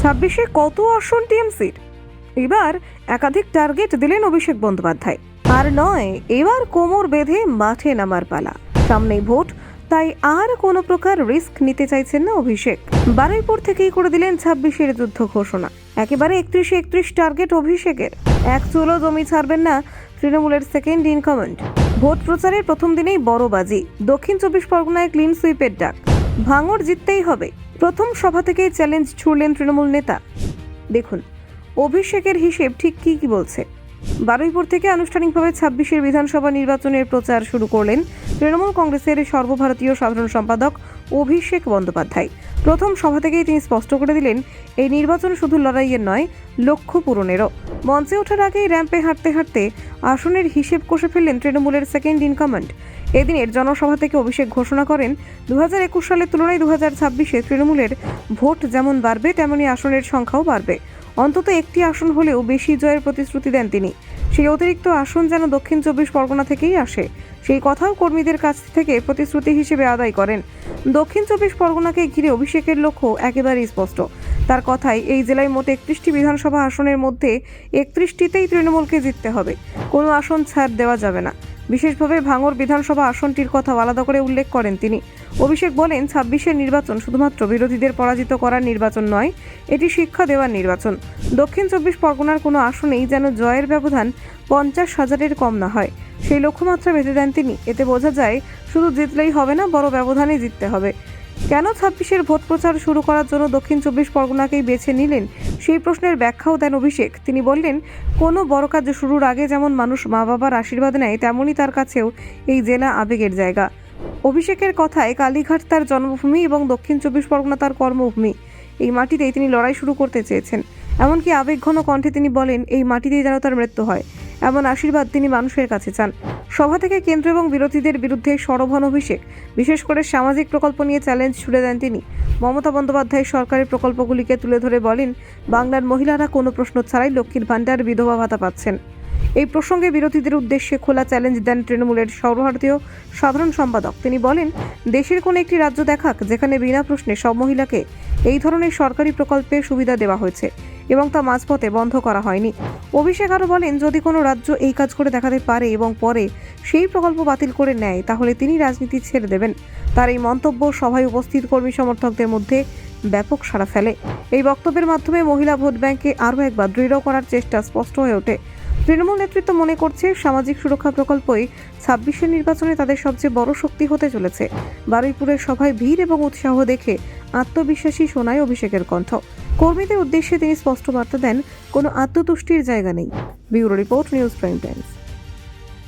ছাব্বিশে কত আসন টিএমসির। এবার একাধিক টার্গেট দিলেন অভিষেক বন্দ্যোপাধ্যায়। আর নয়, এবার কোমর বেঁধে মাঠে নামার পালা। সামনেই ভোট, তাই আর কোনো প্রকার রিস্ক নিতে চাইছেন না অভিষেক। বারুইপুর থেকেই করে দিলেন ছাব্বিশের যুদ্ধ ঘোষণা। একেবারে একত্রিশে একত্রিশ টার্গেট অভিষেকের। এক চুলো জমি ছাড়বেন না তৃণমূলের সেকেন্ড ইন কমান্ড ভোট প্রচারের প্রথম দিনেই বড় বাজি দক্ষিণ চব্বিশ পরগনায় ক্লিন সুইপের ডাক। ভাঙড় জিততেই হবে। প্রথম সভা থেকেই চ্যালেঞ্জ ছুড়লেন তৃণমূল নেতা। দেখুন, অভিষেকের হিসেব ঠিক কি কি বলছে। বারুইপুর থেকে আনুষ্ঠানিকভাবে ছাব্বিশের বিধানসভা নির্বাচনের প্রচার শুরু করলেন তৃণমূল কংগ্রেসের সর্বভারতীয় সাধারণ সম্পাদক অভিষেক বন্দ্যোপাধ্যায়। প্রথম সভা থেকেই তিনি স্পষ্ট করে দিলেন, এই নির্বাচন শুধু লড়াইয়ের নয়, লক্ষ্য পূরণেরও। মঞ্চে ওঠার আগেই র্যাম্পে হাঁটতে হাঁটতে আসনের হিসেব কষে ফেললেন তৃণমূলের সেকেন্ড ইন কমান্ড এদিনের জনসভা থেকে অভিষেক ঘোষণা করেন দু হাজার একুশ সালের তুলনায় দু হাজার ছাব্বিশে তৃণমূলের ভোট যেমন বাড়বে, তেমনি আসনের সংখ্যাও বাড়বে। অন্তত একটি আসন হলেও বেশি জয়ের প্রতিশ্রুতি দেন তিনি। সেই অতিরিক্ত আসন যেন দক্ষিণ চব্বিশ পরগনা থেকেই আসে। সেই কথাও কর্মীদের কাছ থেকে প্রতিশ্রুতি হিসেবে আদায় করেন। দক্ষিণ চব্বিশ পরগনাকে ঘিরে অভিষেকের লক্ষ্য একেবারেই স্পষ্ট। তার কথাই এই জেলায় মোট একত্রিশটি বিধানসভা আসনের মধ্যে একত্রিশটিতেই তৃণমূলকে জিততে হবে। কোনো আসন ছাড় দেওয়া যাবে না। বিশেষভাবে ভাঙর বিধানসভা আসনটির কথা আলাদা করে উল্লেখ করেন তিনি। অভিষেক বলেন, ছাব্বিশের নির্বাচন শুধুমাত্র বিরোধীদের পরাজিত করার নির্বাচন নয়, এটি শিক্ষা দেওয়ার নির্বাচন। দক্ষিণ চব্বিশ পরগনার কোনো আসনেই যেন জয়ের ব্যবধান পঞ্চাশ হাজারের কম না হয়। সেই লক্ষ্যমাত্রা বেঁধে দেন তিনি। এতে বোঝা যায়, শুধু জিতলেই হবে না বড় ব্যবধানে জিততে হবে। কেন ছাব্বিশের ভোট প্রচার শুরু করার জন্য দক্ষিণ চব্বিশ পরগনাকেই বেছে নিলেন? সেই প্রশ্নের ব্যাখ্যাও দেন অভিষেক। তিনি বললেন, কোনো বড় কাজ শুরুর আগে যেমন মানুষ মা বাবার আশীর্বাদ নেয়, তেমনই তার কাছেও এই জেলা আবেগের জায়গা। অভিষেকের কথায় কালীঘাট তার জন্মভূমি এবং দক্ষিণ চব্বিশ পরগনা তার কর্মভূমি। এই মাটিতেই তিনি লড়াই শুরু করতে চেয়েছেন। এমনকি আবেগঘন কণ্ঠে তিনি বলেন, এই মাটিতেই যেন তার মৃত্যু হয়। এমন আশীর্বাদ তিনি মানুষের কাছে চান। সভা থেকে কেন্দ্র এবং বিরোধীদের বিরুদ্ধে সরব হন অভিষেক। বিশেষ করে সামাজিক প্রকল্প নিয়ে চ্যালেঞ্জ ছুড়ে দেন তিনি। মমতা বন্দ্যোপাধ্যায় সরকারের প্রকল্পগুলিকে তুলে ধরে বলেন, বাংলার মহিলারা কোনো প্রশ্ন ছাড়াই লক্ষ্মীর ভাণ্ডার বিধবা ভাতা পাচ্ছেন। এই প্রসঙ্গে বিরোধীদের উদ্দেশ্যে খোলা চ্যালেঞ্জ দেন তৃণমূলের সর্বভারতীয় সাধারণ সম্পাদক। তিনি বলেন, দেশের কোনো একটি রাজ্য দেখাক যেখানে বিনা প্রশ্নে সব মহিলাকে এই ধরনের সরকারি প্রকল্পে সুবিধা দেওয়া হয়েছে। এবং তা মাঝপথে বন্ধ করা হয়নি। অভিষেক আরও বলেন, যদি কোনো রাজ্য এই কাজ করে দেখাতে পারে এবং পরে সেই প্রকল্প বাতিল করে নেয়, তাহলে তিনি রাজনীতি ছেড়ে দেবেন। তার এই মন্তব্য সভায় উপস্থিত কর্মী সমর্থকদের মধ্যে ব্যাপক সাড়া ফেলে। এই বক্তব্যের মাধ্যমে মহিলা ভোট ব্যাংকে আরও একবার দৃঢ় করার চেষ্টা স্পষ্ট হয়ে ওঠে। তৃণমূল নেতৃত্ব মনে করছে, সামাজিক সুরক্ষা প্রকল্পই ছাব্বিশের নির্বাচনে তাদের সবচেয়ে বড় শক্তি হতে চলেছে। বারুইপুরের সভায় ভিড় এবং উৎসাহ দেখে আত্মবিশ্বাসী শোনায় অভিষেকের কণ্ঠ। কর্মীদের উদ্দেশ্যে তিনি স্পষ্ট বার্তা দেন, কোনো আত্মতুষ্টির জায়গা নেই। Bureau report, news prime times